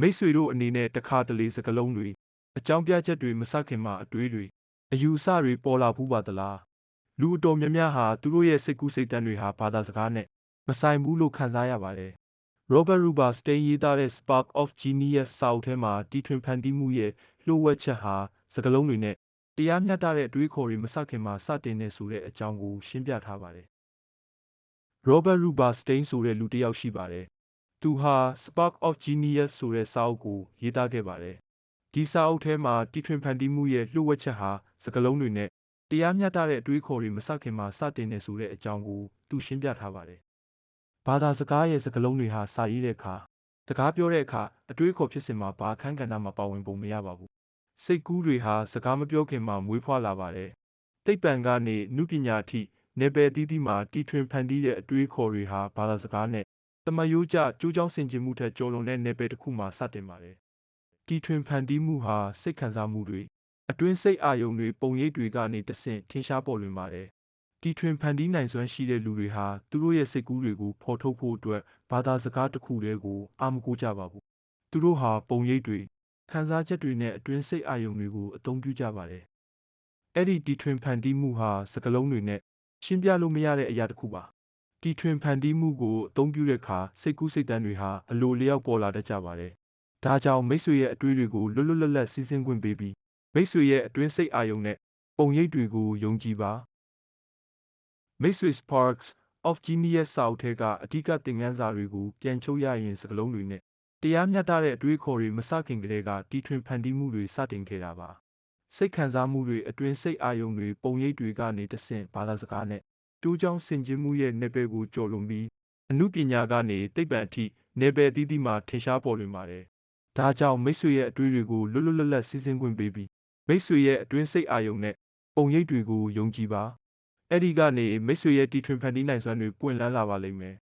မိတ်ဆွေတို့အနေနဲ့တခါတလေစကလုံးတွေအကြောင်းပြချက်တွေမစခင်မှာအတွေးတွေအယူအဆတွေပေါ်လာဘူးပါသလားလူအတော်များများဟာသူတို့ရဲ့စိတ်ကူးစိတ်တမ်းတွေဟာဘာသာစကားနဲ့မဆိုင်ဘူးလို့ခံစားရပါတယ် Robert Rubenstein ရေးသားတဲ့ Spark of Genius စာအုပ်ထဲမှာတီထွင်ဖန်တီးမှုရဲ့လှို့ဝှက်ချက်ဟာစကလုံးတွေနဲ့တရားမျှတတဲ့အတွေးခေါ်တွေမစခင်မှာစတင်နေဆိုတဲ့အကြောင်းကိုရှင်းပြထားပါတယ်။ Robert Rubenstein ဆိုတဲ့လူတစ်ယောက်ရှိပါတယ်။ သူဟာ Spark of Genius ဆိုတဲ့စာအုပ်ကိုရေးသားခဲ့ပါတယ်။ဒီစာအုပ်ထဲမှာတီထွင်ဖန်တီးမှုရဲ့လှို့ဝှက်ချက်ဟာစကလုံးတွေနဲ့တရားမျှတတဲ့အတွေးခေါ်တွေမစခင်မှာစတင်နေဆိုတဲ့အကြောင်းကိုသူရှင်းပြထားပါတယ်။ဘာသာစကားရဲ့စကလုံးတွေဟာစာရေးတဲ့အခါစကားပြောတဲ့အခါအတွေးခေါ်ဖြစ်စဉ်မှာဘာအခန်းကဏ္ဍမှာပါဝင်ပုံမရပါဘူး။စိတ်ကူးတွေဟာစကားမပြောခင်မှာမွေးဖွားလာပါတယ်။သိပ္ပံကနေနုပညာအထိနယ်ပယ်အသီးသီးမှာတီထွင်ဖန်တီးတဲ့အတွေးခေါ်တွေဟာဘာသာစကားနဲ့ တမန်ရိုးကျကျိုးကြောင်းဆင်ခြင်မှုထက်ကျော်လွန်တဲ့နယ်ပယ်တစ်ခုမှာစတင်ပါတယ်။တီထွင်ဖန်တီးမှုဟာစိတ်ခံစားမှုတွေအတွင်းစိတ်အာရုံတွေပုံရိပ်တွေကနေတဆင့်ထင်ရှားပေါ်လွင်ပါတယ်။တီထွင်ဖန်တီးနိုင်စွမ်းရှိတဲ့လူတွေဟာသူတို့ရဲ့စိတ်ကူးတွေကိုဖော်ထုတ်ဖို့အတွက်ဘာသာစကားတစ်ခုတည်းကိုအားမကိုးကြပါဘူး။သူတို့ဟာပုံရိပ်တွေခံစားချက်တွေနဲ့အတွင်းစိတ်အာရုံတွေကိုအသုံးပြုကြပါတယ်။အဲ့ဒီတီထွင်ဖန်တီးမှုဟာစကလုံးတွေနဲ့ရှင်းပြလို့မရတဲ့အရာတစ်ခုပါ။ တီထွင်ဖန်တီးမှုကိုအသုံးပြုတဲ့အခါစိတ်ကူးစိတ်တမ်းတွေဟာအလိုလျောက်ပေါ်လာတတ်ကြပါတယ်။ဒါကြောင့်မိတ်ဆွေရဲ့အတွေးတွေကိုလွတ်လွတ်လပ်လပ်စီးဆင်းခွင့်ပေးပြီးမိတ်ဆွေရဲ့အတွင်းစိတ်အာရုံနဲ့ပုံရိပ်တွေကိုယုံကြည်ပါမိတ်ဆွေ Sparks of Genius စာအုပ်ထဲကအဓိကသင်ခန်းစာတွေကိုပြန်ချုပ်ရရင်စကလုံးတွေနဲ့တရားမျှတတဲ့အတွေးခေါ်တွေမစခင်ကတည်းကတီထွင်ဖန်တီးမှုတွေစတင်ခဲ့တာပါစိတ်ခံစားမှုတွေအတွင်းစိတ်အာရုံတွေပုံရိပ်တွေကနေတဆင့်ဘာသာစကားနဲ့ ကျိုးကြောင်းဆင်ခြင်မှုရဲ့နယ်ပယ်ကိုကျော်လွန်ပြီးအမှုပညာကနေသိပ္ပံအထိနယ်ပယ်အသီးသီးမှာထင်ရှားပေါ်လွင်ပါတယ်ဒါကြောင့်မိတ်ဆွေရဲ့အတွေးတွေကိုလွတ်လွတ်လပ်လပ်စီးဆင်းခွင့်ပေးပြီးမိတ်ဆွေရဲ့အတွင်းစိတ်အာရုံနဲ့ပုံရိပ်တွေကိုယုံကြည်ပါအဲ့ဒီကနေမိတ်ဆွေရဲ့တီထွင်ဖန်တီးနိုင်စွမ်းတွေပွင့်လန်းလာပါလိမ့်မယ်